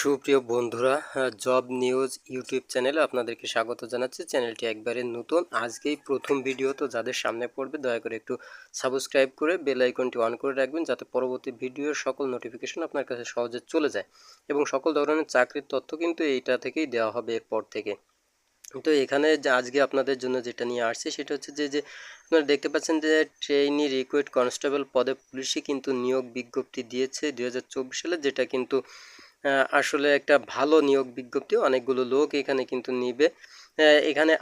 সুপ্রিয় বন্ধুরা job news YouTube চ্যানেলে আপনাদেরকে স্বাগত জানাচ্ছি। চ্যানেলটি একবারে নতুন। আজকেই প্রথম ভিডিও, তো যাদের সামনে পড়বে, দয়া করে একটু সাবস্ক্রাইব করে বেল আইকনটি অন করে রাখবেন, যাতে পরবর্তী ভিডিওর সকল নোটিফিকেশন আপনার কাছে সহজে চলে যায়। এবং সকল ধরনের চাকরির তথ্য কিন্তু এইটা থেকেই দেওয়া হবে এরপর থেকে। তো এখানে যে আজকে আপনাদের জন্য যেটা নিয়ে আসছে, সেটা হচ্ছে যে যে আপনারা দেখতে পাচ্ছেন যে ট্রেইনি রিকুইড কনস্টেবল পদে পুলিশে কিন্তু নিয়োগ বিজ্ঞপ্তি দিয়েছে দু হাজার চব্বিশ সালে, যেটা কিন্তু আসলে একটা ভালো নিয়োগ বিজ্ঞপ্তি, অনেকগুলো লোক এখানে কিন্তু নিবে। এখানে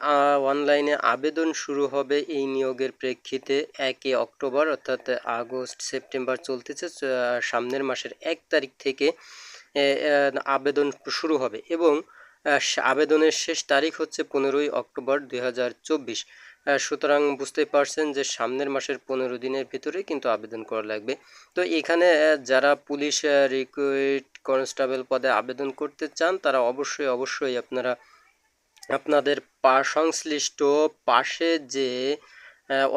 অনলাইনে আবেদন শুরু হবে এই নিয়োগের প্রেক্ষিতে একে অক্টোবর অর্থাৎ আগস্ট, সেপ্টেম্বর চলতেছে সামনের মাসের এক তারিখ থেকে আবেদন শুরু হবে এবং আবেদনের শেষ তারিখ হচ্ছে পনেরোই অক্টোবর দুই হাজার চব্বিশ। সুতরাং বুঝতে পারছেন যে সামনের মাসের পনেরো দিনের ভিতরে কিন্তু আবেদন করা লাগবে। তো এখানে যারা পুলিশ রিক্রুইট কনস্টেবল পদে আবেদন করতে চান, তারা অবশ্যই অবশ্যই আপনারা আপনাদের সংশ্লিষ্ট পাশে যে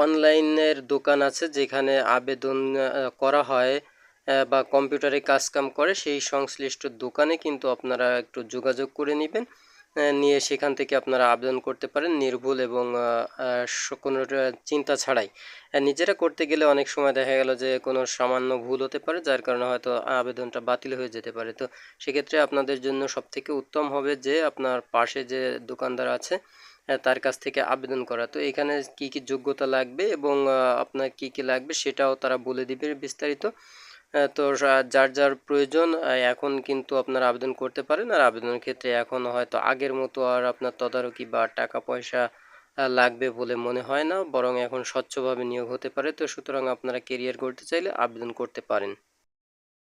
অনলাইনের দোকান আছে যেখানে আবেদন করা হয় বা কম্পিউটারে কাজকাম করে, সেই সংশ্লিষ্ট দোকানে কিন্তু আপনারা একটু যোগাযোগ করে নেবেন। নিয়ে সেখান থেকে আপনারা আবেদন করতে পারেন নির্ভুল এবং কোনো চিন্তা ছাড়াই। নিজেরা করতে গেলে অনেক সময় দেখা গেল যে কোনো সামান্য ভুল হতে পারে, যার কারণে হয়তো আবেদনটা বাতিল হয়ে যেতে পারে। তো সেক্ষেত্রে আপনাদের জন্য সবথেকে উত্তম হবে যে আপনার পাশে যে দোকানদার আছে তার কাছ থেকে আবেদন করা। তো এখানে কি কি যোগ্যতা লাগবে এবং আপনার কি কি লাগবে সেটাও তারা বলে দিবে বিস্তারিত। তো যার যার প্রয়োজন এখন কিন্তু আপনারা আবেদন করতে পারেন। আর আবেদনের ক্ষেত্রে এখন হয়তো আগের মতো আর আপনার তদারকি বা টাকা পয়সা লাগবে বলে মনে হয় না। বরং এখন স্বচ্ছভাবে নিয়োগ হতে পারে। তো সুতরাং আপনারা কেরিয়ার করতে চাইলে আবেদন করতে পারেন।